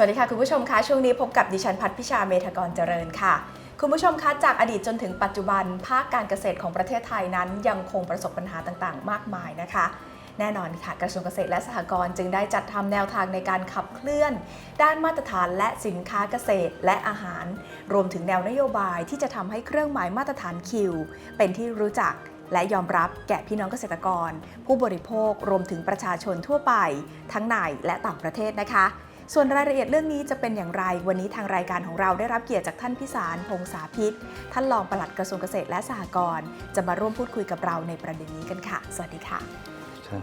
สวัสดีค่ะ คุณผู้ชมคะช่วงนี้พบกับดิฉันพัฒพิชาเมธากรเจริญค่ะ คุณผู้ชมคะจากอดีตจนถึงปัจจุบันภาคการเกษตรของประเทศไทยนั้น ยังคงประสบปัญหาต่างๆ มากมายนะคะ แน่นอนค่ะกระทรวงเกษตรและสหกรณ์จึงได้จัดทำแนวทางในการขับเคลื่อน ด้านมาตรฐานและสินค้าเกษตรและอาหาร รวมถึงแนวนโยบายที่จะทำให้เครื่องหมายมาตรฐานคิวเป็นที่รู้จักและยอมรับแก่พี่น้องเกษตรกร ผู้บริโภครวมถึงประชาชนทั่วไป ทั้งในและต่างประเทศนะคะ ส่วนรายละเอียดเรื่องนี้จะเป็นอย่างไร วันนี้ทางรายการของเราได้รับเกียรติจากท่านพิสารพงษาพิษ ท่านรองปลัดกระทรวงเกษตรและสหกรณ์จะมาร่วมพูดคุยกับเราในประเด็นนี้กันค่ะ สวัสดีค่ะครับ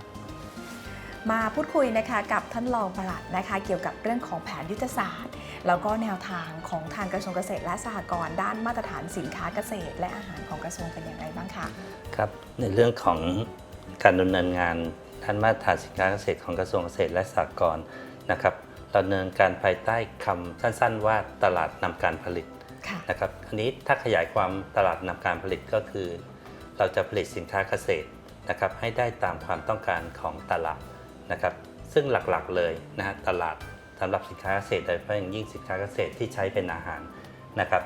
มาพูดคุยนะคะกับท่านรองปลัดนะคะ เกี่ยวกับเรื่องของแผนยุทธศาสตร์ แล้วก็แนวทางของทางกระทรวงเกษตรและสหกรณ์ด้านมาตรฐานสินค้าเกษตร และอาหารของกระทรวงเป็นอย่างไรบ้างคะครับในเรื่องของการดำเนินงานด้านมาตรฐานสินค้าเกษตรของกระทรวงเกษตรและสหกรณ์นะครับ ดำเนินการภายใต้คำสั้นๆ ว่าตลาดนำการผลิตค่ะนะครับอันนี้ถ้าขยายความตลาดนำการผลิตก็คือ เราจะผลิตสินค้าเกษตรนะครับให้ได้ตามความต้องการของตลาดนะครับ ซึ่งหลักๆเลยนะฮะตลาดสำหรับสินค้าเกษตรโดยเฉพาะอย่างยิ่งสินค้าเกษตรที่ใช้เป็นอาหารนะครับ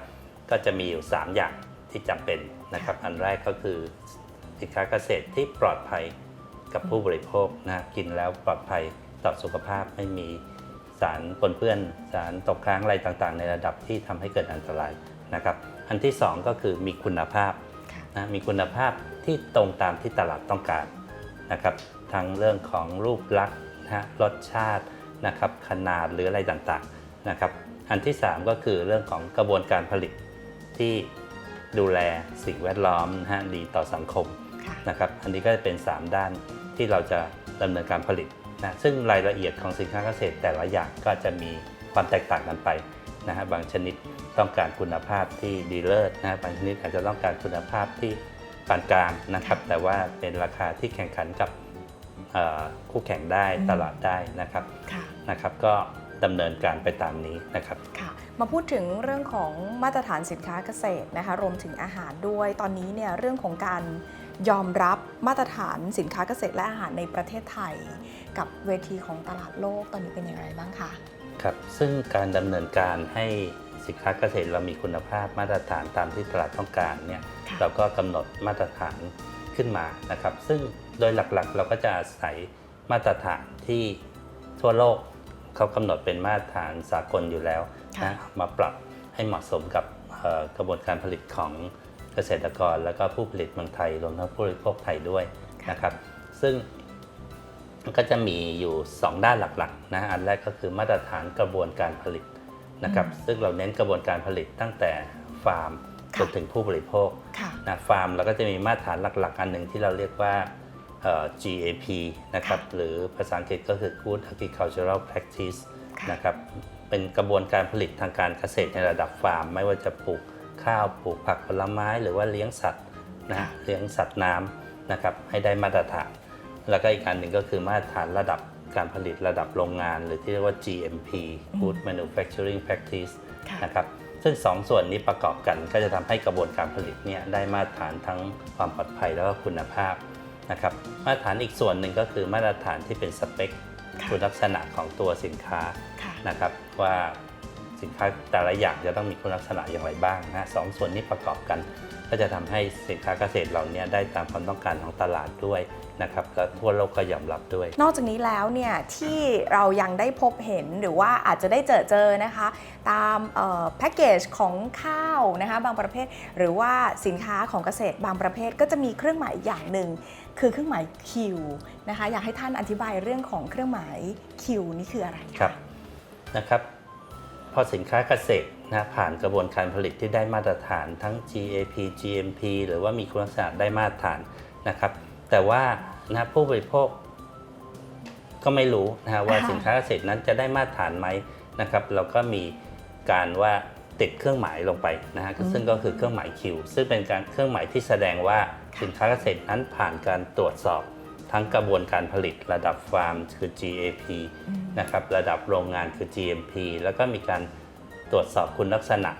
ก็จะมีอยู่ 3 อย่างที่จำเป็นนะครับ อันแรกก็คือสินค้าเกษตรที่ปลอดภัยกับผู้บริโภคนะกินแล้วปลอดภัยต่อสุขภาพไม่มี สารปนเปื้อนสารตกค้างอะไรต่างๆ ในระดับที่ทำให้เกิดอันตรายนะครับ อันที่ 2 ก็คือมีคุณภาพค่ะนะมีคุณภาพที่ตรงตามที่ตลาดต้องการนะครับทั้งเรื่องของรูปลักษณ์นะฮะรสชาตินะครับขนาดหรืออะไรต่างๆนะครับ อันที่ 3 ก็คือเรื่องของกระบวนการผลิตที่ดูแลสิ่งแวดล้อมนะฮะดีต่อสังคมค่ะนะครับ อันนี้ก็จะเป็น 3 ด้านที่เราจะดำเนินการผลิต นะซึ่งรายละเอียดของสินค้าเกษตรแต่ละอย่างก็จะมีความแตกต่างกันไปนะฮะบางชนิดต้องการคุณภาพที่ดีเลิศนะฮะบางชนิดอาจจะต้องการคุณภาพที่ปานกลางนะครับ แต่ว่าเป็นราคาที่แข่งขันกับเอ่อคู่แข่งได้อืมตลาดได้นะครับค่ะนะครับ ก็ดำเนินการไปตามนี้นะครับค่ะมาพูดถึงเรื่องของมาตรฐานสินค้าเกษตรนะคะรวมถึงอาหารด้วยตอนนี้เนี่ยเรื่องของการ ยอมรับมาตรฐานสินค้าเกษตรและอาหารในประเทศไทย กับเวทีของตลาดโลกตอนนี้เป็นอย่างไรบ้างคะครับซึ่งการดำเนินการให้สินค้าเกษตรเรามีคุณภาพมาตรฐานตามที่ตลาดต้องการเนี่ยค่ะเราก็กำหนดมาตรฐานขึ้นมานะครับ ซึ่งโดยหลักๆ เราก็จะอาศัยมาตรฐานที่ทั่วโลกเขากำหนดเป็นมาตรฐานสากลอยู่แล้วค่ะนะมาปรับให้เหมาะสมกับเอ่อกระบวนการผลิตของเกษตรกรแล้วก็ผู้ผลิตเมืองไทยรวมทั้งผู้บริโภคไทยด้วยนะครับ ซึ่งก็จะมีอยู่ 2 ด้านหลักๆนะอันแรกก็คือมาตรฐานกระบวนการผลิตนะครับอืมซึ่งเราเน้นกระบวนการผลิตตั้งแต่ฟาร์มค่ะจนถึงผู้บริโภคค่ะนะฟาร์มเราก็จะมีมาตรฐานหลัก ๆ อันหนึ่งที่เราเรียกว่าเอ่อ GAP นะครับค่ะหรือภาษาอังกฤษก็คือ Good Agricultural Practice ค่ะนะครับเป็นกระบวนการผลิตทางการเกษตรในระดับฟาร์ม ไม่ว่าจะปลูก ข้าวปลูกผักผลไม้หรือว่าเลี้ยงสัตว์นะค่ะเลี้ยงสัตว์น้ำนะครับให้ได้มาตรฐาน แล้วก็อีกอันหนึ่งก็คือมาตรฐานระดับการผลิตระดับโรงงาน หรือที่เรียกว่า GMP Good Manufacturing Practice ค่ะนะครับซึ่งสองส่วนนี้ประกอบกันก็จะทำให้กระบวนการผลิตเนี่ยได้มาตรฐานทั้งความปลอดภัยแล้วก็คุณภาพนะครับมาตรฐานอีกส่วนหนึ่งก็คือมาตรฐานที่เป็นสเปคค่ะคุณลักษณะของตัวสินค้าค่ะนะครับว่า สินค้าแต่ละอย่างจะต้องมีคุณลักษณะอย่างไรบ้างนะสองส่วนนี้ประกอบกัน ก็จะทำให้สินค้าเกษตรเหล่านี้ได้ตามความต้องการของตลาดด้วยนะครับและทั่วโลกก็ยอมรับด้วย นอกจากนี้แล้วเนี่ยที่เรายังได้พบเห็นหรือว่าอาจจะได้เจอเจอนะคะ ตามแพ็กเกจของข้าวนะคะบางประเภท หรือว่าสินค้าของเกษตรบางประเภทก็จะมีเครื่องหมายอย่างหนึ่งคือเครื่องหมายคิวนะคะอยากให้ท่านอธิบายเรื่องของเครื่องหมายคิวนี่คืออะไระครับนะครับพ อสินค้าเกษตรนะผ่านกระบวนการผลิตที่ได้มาตรฐานทั้ง GAP GMP หรือว่ามีคุณลักษณะได้มาตรฐานนะครับ แต่ว่านะผู้บริโภคก็ไม่รู้นะฮะว่าค่ะสินค้าเกษตรนั้นจะได้มาตรฐานไหมนะครับ เราก็มีการว่าติดเครื่องหมายลงไปนะฮะซึ่งก็คือเครื่องหมาย Q ซึ่งเป็นการเครื่องหมายที่แสดงว่าสินค้าเกษตรนั้นผ่านการตรวจสอบ ทั้งกระบวนการผลิตระดับฟาร์มคือ GAP อืมนะครับระดับโรงงานคือ GMP แล้วก็มีการตรวจสอบคุณลักษณะ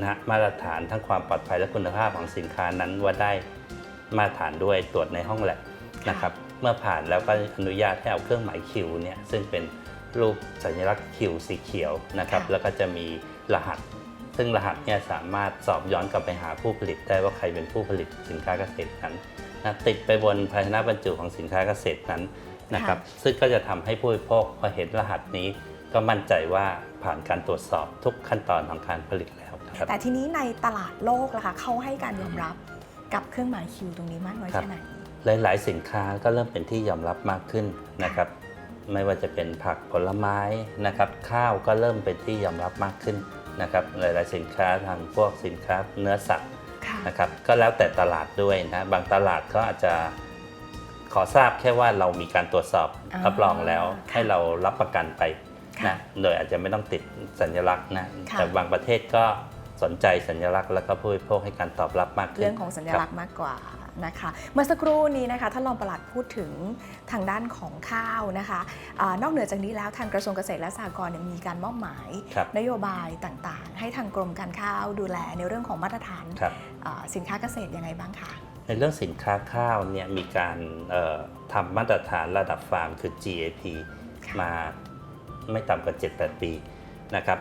นะฮะมาตรฐานทั้งความปลอดภัยและคุณภาพของสินค้านั้นว่าได้มาตรฐานด้วยตรวจในห้องแลบนะครับเมื่อผ่านแล้วก็อนุญาตให้เอาเครื่องหมายคิวเนี่ยซึ่งเป็นรูปสัญลักษณ์คิวสีเขียวนะครับค่ะแล้วก็จะมีรหัส ซึ่งรหัสเนี่ยสามารถสอบย้อนกลับไปหาผู้ผลิตได้ว่าใครเป็นผู้ผลิตสินค้าเกษตรนั้น นะติดไปบนภาชนะบรรจุของสินค้าเกษตรนั้นนะครับซึ่งก็จะทำให้ผู้บริโภคพอเห็นรหัสนี้ ก็มั่นใจว่าผ่านการตรวจสอบทุกขั้นตอนของการผลิตแล้วนะครับแต่ทีนี้ในตลาดโลกล่ะคะเขาให้การยอมรับกับเครื่องหมายคิวตรงนี้มากน้อยครับแค่ไหนหลาย ๆ สินค้าก็เริ่มเป็นที่ยอมรับมากขึ้นนะครับไม่ว่าจะเป็นผักผลไม้นะครับข้าวก็เริ่มเป็นที่ยอมรับมากขึ้นนะครับหลาย ๆ สินค้าทางพวกสินค้าเนื้อสัตว์ค่ะ นะครับก็แล้วแต่ตลาดด้วยนะบางตลาดก็อาจจะขอทราบแค่ว่าเรามีการตรวจสอบอ่ารับรองแล้วค่ะให้เรารับประกันไปค่ะนะโดยอาจจะไม่ต้องติดสัญลักษณ์นะค่ะแต่บางประเทศก็สนใจสัญลักษณ์แล้วก็ผู้บริโภคให้การตอบรับมากขึ้นเรื่องของสัญลักษณ์มากกว่า นะคะ เมื่อสักครู่นี้นะคะท่านรองปลัดพูดถึงทางด้านของข้าวนะคะอานอกเหนือจากนี้แล้วทางกระทรวงเกษตรและสหกรณ์เนี่ยมีการมอบหมายครับนโยบายต่างๆ ให้ทางกรมการข้าวดูแลในเรื่องของมาตรฐานครับอ่าสินค้าเกษตรยังไงบ้างคะในเรื่องสินค้าข้าวเนี่ยมีการเอ่อทำมาตรฐานระดับฟาร์มคือ GAP ค่ะมาไม่ต่ำกว่า 7-8 ปีนะครับ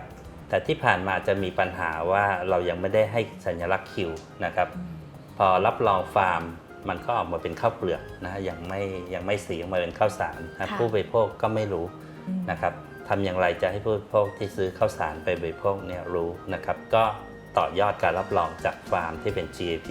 แต่ที่ผ่านมาจะมีปัญหาว่าเรายังไม่ได้ให้สัญลักษณ์คิวนะครับอืม พอรับรองฟาร์มมันก็ออกมาเป็นข้าวเปลือกนะฮะยังไม่ยังไม่สีออกมาเป็นข้าวสารนะค่ะผู้บริโภคก็ไม่รู้อืมนะครับทำอย่างไรจะให้ผู้บริโภคที่ซื้อข้าวสารไปบริโภคเนี่ยรู้นะครับก็ต่อยอดการรับรองจากฟาร์มที่เป็น GAP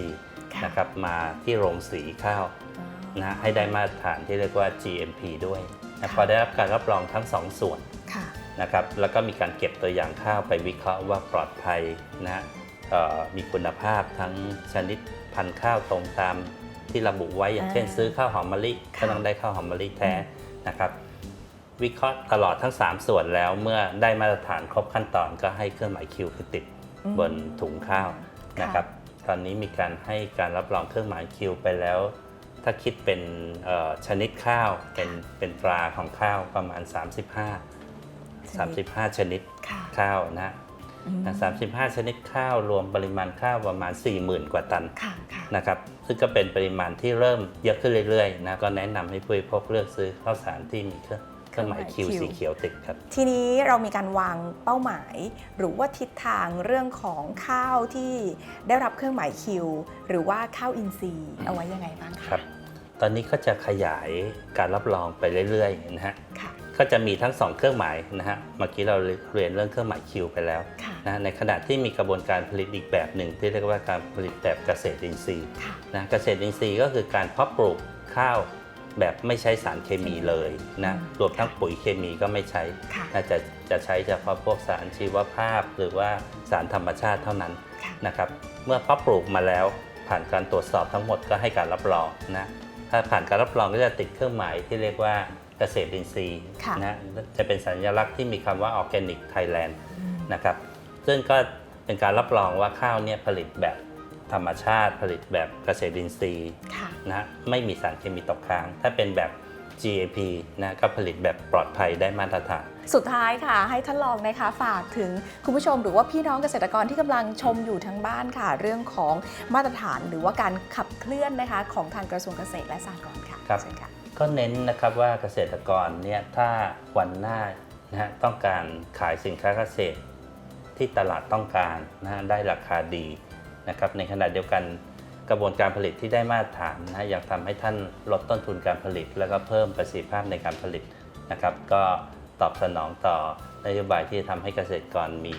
ค่ะนะครับมาที่โรงสีข้าวอ๋อนะให้ได้มาตรฐานที่เรียกว่า GMP ด้วยนะค่ะพอได้รับการรับรองทั้งสองส่วนค่ะนะครับแล้วก็มีการเก็บตัวอย่างข้าวไปวิเคราะห์ว่าปลอดภัยนะฮะเอ่อมีคุณภาพทั้งชนิด พันธุ์ข้าวตรงตามที่ระบุไว้อย่างอ่าเช่น ซื้อข้าวหอมมะลิค่ะก็ต้องได้ข้าวหอมมะลิแท้นะครับ วิเคราะห์ตลอดทั้ง 3 ส่วนแล้วเมื่อได้มาตรฐานครบขั้นตอนก็ให้เครื่องหมายคิวคือติดอืมบนถุงข้าวค่ะนะครับ ตอนนี้มีการให้การรับรองเครื่องหมายคิวไปแล้ว ถ้าคิดเป็นเอ่อชนิดข้าวเป็นเป็นตราของข้าวประมาณ 35 35 ชนิดค่ะข้าวนะอืม นะ35 ชนิดข้าวรวมปริมาณข้าวประมาณ 40,000 กว่าตันค่ะค่ะนะครับซึ่งก็เป็นปริมาณที่เริ่มเยอะขึ้นเรื่อยๆนะก็แนะนำให้ผู้บริโภคเลือกซื้อข้าวสารที่มีเครื่องเครื่องหมายคิวสีเขียวติดครับ ทีนี้เรามีการวางเป้าหมาย หรือว่าทิศทางเรื่องของข้าวที่ได้รับเครื่องหมายคิว หรือว่าข้าวอินทรีย์เอาไว้ยังไงบ้างคะครับ ตอนนี้ก็จะขยายการรับรองไปเรื่อยๆนะฮะค่ะ ก็จะมีทั้ง 2 เครื่องหมายนะฮะ เมื่อกี้เราเรียนเรื่องเครื่องหมายคิวไปแล้วค่ะนะในขณะที่มีกระบวนการผลิตอีกแบบหนึ่ง ที่เรียกว่าการผลิตแบบเกษตรอินทรีย์ค่ะนะเกษตรอินทรีย์ก็คือการเพาะปลูกข้าวแบบไม่ใช้สารเคมีเลยนะอืมรวมทั้งปุ๋ยเคมีก็ไม่ใช้ค่ะนะจะจะใช้เฉพาะพวกสารชีวภาพ หรือว่าสารธรรมชาติเท่านั้นค่ะนะครับเมื่อเพาะปลูกมาแล้วผ่านการตรวจสอบทั้งหมดก็ให้การรับรองนะถ้าผ่านการรับรองก็จะติดเครื่องหมายที่เรียกว่า เกษตรอินทรีย์ค่ะนะจะเป็นสัญลักษณ์ที่มีคำว่าออร์แกนิกไทยแลนด์อืมนะครับซึ่งก็เป็นการรับรองว่าข้าวเนี่ยผลิตแบบธรรมชาติผลิตแบบเกษตรอินทรีย์ค่ะนะไม่มีสารเคมีตกค้าง ถ้าเป็นแบบ GAP นะก็ผลิตแบบปลอดภัยได้มาตรฐาน สุดท้ายค่ะ ให้ท่านรองนะคะฝากถึงคุณผู้ชมหรือว่าพี่น้องเกษตรกรที่กำลังชมอยู่ทั้งบ้านค่ะ เรื่องของมาตรฐานหรือว่าการขับเคลื่อนนะคะของทางกระทรวงเกษตรและสหกรณ์ค่ะครับเชิญค่ะ ก็เน้นนะครับว่าเกษตรกรเนี่ยถ้าวันหน้านะฮะต้องการขายสินค้าเกษตรที่ตลาดต้องการนะฮะได้ราคาดีนะครับในขณะเดียวกันกระบวนการผลิตที่ได้มาตรฐานนะฮะยังทำให้ท่านลดต้นทุนการผลิต แล้วก็เพิ่มประสิทธิภาพในการผลิตนะครับ ก็ตอบสนองต่อนโยบายที่จะทำให้เกษตรกรมี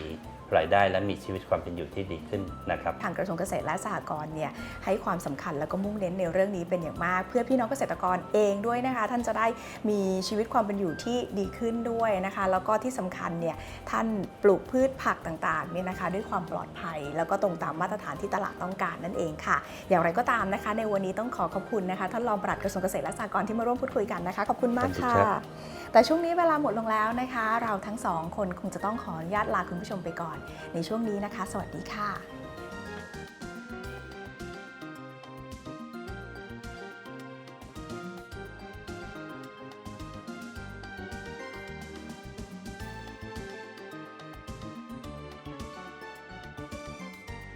รายได้และมีชีวิตความเป็นอยู่ที่ดีขึ้นนะครับทางกระทรวงเกษตรและสหกรณ์เนี่ยให้ความสำคัญแล้วก็มุ่งเน้นในเรื่องนี้เป็นอย่างมาก เพื่อพี่น้องเกษตรกรเองด้วยนะคะ ท่านจะได้มีชีวิตความเป็นอยู่ที่ดีขึ้นด้วยนะคะ แล้วก็ที่สำคัญเนี่ยท่านปลูกพืชผักต่างๆเนี่ยนะคะ ด้วยความปลอดภัย แล้วก็ตรงตามมาตรฐานที่ตลาดต้องการนั่นเองค่ะ อย่างไรก็ตามนะคะ ในวันนี้ต้องขอขอบคุณนะคะท่านรองปลัดกระทรวงเกษตรและสหกรณ์ที่มาร่วมพูดคุยกันนะคะขอบคุณมากขอบคุณค่ะครับแต่ช่วงนี้เวลาหมดลงแล้วนะคะ เราทั้งสองคนคงจะต้องขออนุญาตลาคุณผู้ชมไปก่อนในช่วงนี้นะคะ สวัสดีค่ะ